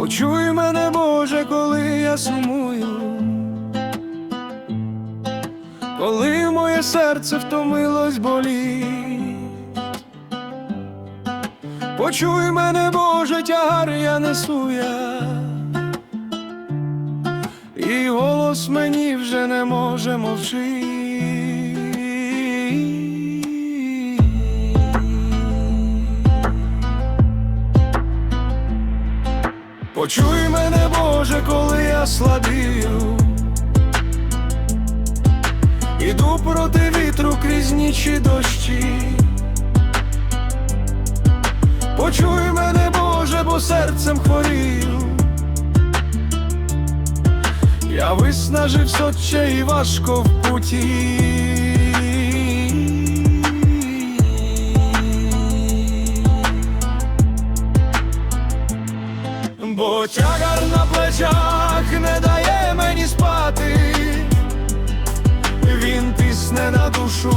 Почуй мене, Боже, коли я сумую, коли моє серце втомилось боліть. Почуй мене, Боже, тягар я несу я, і голос мені вже не може мовчити. Почуй мене, Боже, коли я слабію. Іду проти вітру крізь нічі дощі. Почуй мене, Боже, бо серцем хворію. Я виснажився отче і важко в путі. Бо тягар на плечах не дає мені спати, він тисне на душу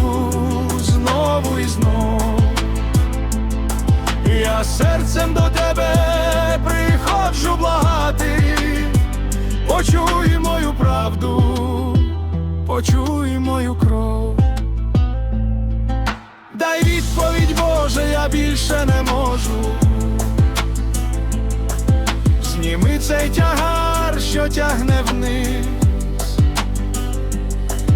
знову і знов. Я серцем до тебе приходжу благати, почуй мою правду, почуй мою кров. Дай відповідь, Боже, я більше не Той тягар, що тягне вниз,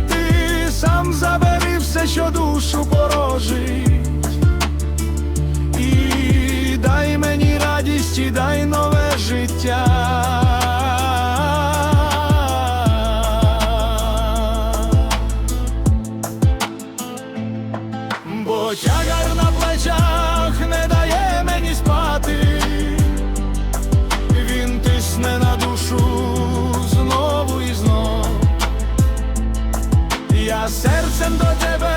ти сам забери все, що душу порожить, і дай мені радість, і дай нове життя. Бо тягар на плечах не я серцем до тебе.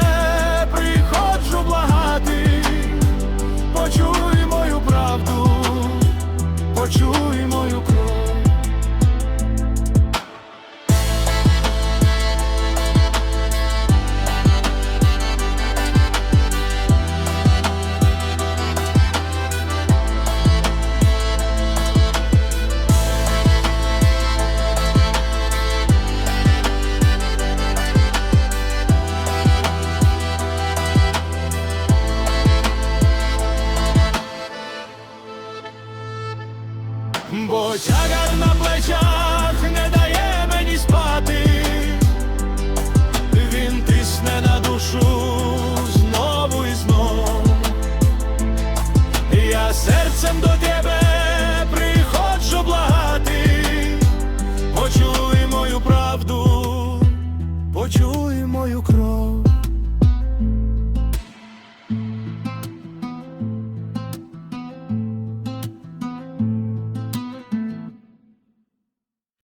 бо тягар на плечах не дає мені спати, він тисне на душу знову і знову, я серцем до